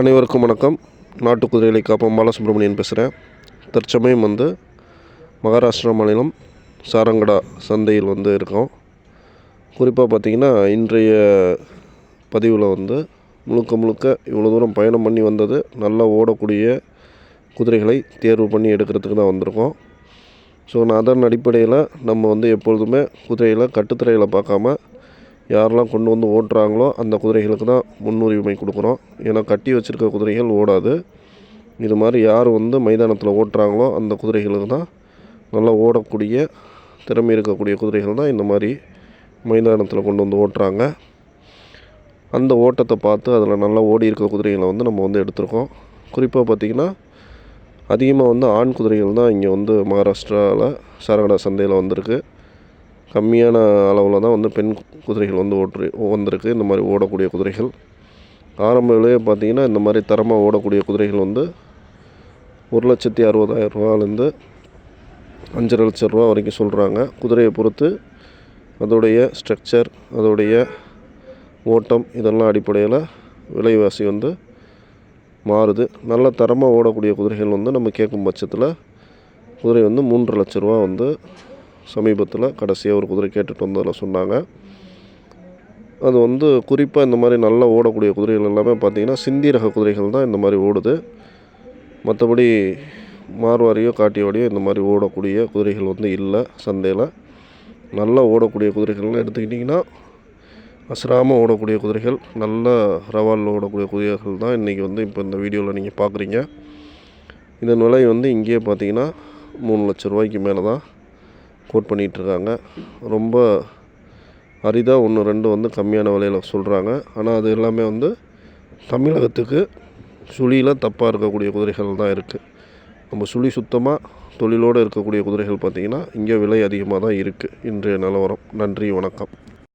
அனைவருக்கும் வணக்கம். நாட்டு குதிரைகளை காப்போம். பாலசுப்ரமணியன் பேசுகிறேன் தற்சமயம் வந்து மகாராஷ்டிரா மாநிலம் சாரங்கடா சந்தையில் வந்து இருக்கோம். குறிப்பாக பார்த்திங்கன்னா இன்றைய பதிவில் வந்து முழுக்க முழுக்க இவ்வளோ தூரம் பயணம் பண்ணி வந்தது நல்லா ஓடக்கூடிய குதிரைகளை தேர்வு பண்ணி எடுக்கிறதுக்கு தான் வந்திருக்கோம். ஸோ நான் அதன் அடிப்படையில் நம்ம வந்து எப்பொழுதுமே குதிரையில் கட்டுத்துறையில் பார்க்காம யாரெல்லாம் கொண்டு வந்து ஓட்டுறாங்களோ அந்த குதிரைகளுக்கு தான் முன்னுரிமை கொடுக்குறோம் ஏன்னா கட்டி வச்சுருக்க குதிரைகள் ஓடாது. இது மாதிரி யார் வந்து மைதானத்தில் ஓட்டுறாங்களோ அந்த குதிரைகளுக்கு தான் நல்லா ஓடக்கூடிய திறமை இருக்கக்கூடிய குதிரைகள் தான் இந்த மாதிரி மைதானத்தில் கொண்டு வந்து ஓட்டுறாங்க. அந்த ஓட்டத்தை பார்த்து அதில் நல்லா ஓடி இருக்க குதிரைகளை வந்து நம்ம வந்து எடுத்திருக்கோம். குறிப்பாக பார்த்திங்கன்னா அதிகமாக வந்து ஆண் குதிரைகள் தான் இங்கே வந்து மகாராஷ்டிராவில் சரகடா சந்தையில் வந்திருக்கு. கம்மியான அளவில் தான் வந்து பெண் குதிரைகள் வந்து ஓட்டு வந்திருக்கு. இந்த மாதிரி ஓடக்கூடிய குதிரைகள். ஆரம்ப விலையே பார்த்திங்கன்னா இந்த மாதிரி தரமாக ஓடக்கூடிய குதிரைகள் வந்து ஒரு லட்சத்தி அறுபதாயிரம் ரூபாலேருந்து அஞ்சரை லட்ச ரூபா வரைக்கும் சொல்கிறாங்க குதிரையை பொறுத்து அதோடைய ஸ்ட்ரக்சர் அதோடைய ஓட்டம் இதெல்லாம் அடிப்படையில் விலைவாசி வந்து மாறுது. நல்ல தரமாக ஓடக்கூடிய குதிரைகள் வந்து நம்ம கேட்கும் பட்சத்தில் குதிரை வந்து மூன்று லட்ச ரூபா வந்து சமீபத்தில் கடைசியாக ஒரு குதிரை கேட்டுட்டு வந்ததில் சொன்னாங்க. அது வந்து குறிப்பாக இந்த மாதிரி நல்லா ஓடக்கூடிய குதிரைகள் எல்லாமே பார்த்திங்கன்னா சிந்தி ரக குதிரைகள் தான் இந்த மாதிரி ஓடுது. மற்றபடி மார்வாரியோ காட்டியோடையோ இந்த மாதிரி ஓடக்கூடிய குதிரைகள் வந்து இல்லை சந்தையில். நல்லா ஓடக்கூடிய குதிரைகள்லாம் எடுத்துக்கிட்டிங்கன்னா அசிராமல் ஓடக்கூடிய குதிரைகள் நல்ல ரவாலில் ஓடக்கூடிய குதிரைகள் தான் இன்றைக்கி வந்து இப்போ இந்த வீடியோவில் நீங்கள் பார்க்குறீங்க இதன் விலை வந்து இங்கேயே பார்த்தீங்கன்னா மூணு லட்ச ரூபாய்க்கு மேலே தான் கோட் பண்ணிகிட்ருக்காங்க. ரொம்ப அரிதாக ஒன்று ரெண்டு வந்து கம்மியான விலையில் சொல்கிறாங்க ஆனால் அது எல்லாமே வந்து தமிழகத்துக்கு சுழியில் தப்பாக இருக்கக்கூடிய குதிரைகள் தான் இருக்குது நம்ம சுழி சுத்தமாக தொழிலோடு இருக்கக்கூடிய குதிரைகள் பார்த்திங்கன்னா இங்கே விலை அதிகமாக தான் இருக்குது இன்றைய நிலவரம். நன்றி வணக்கம்.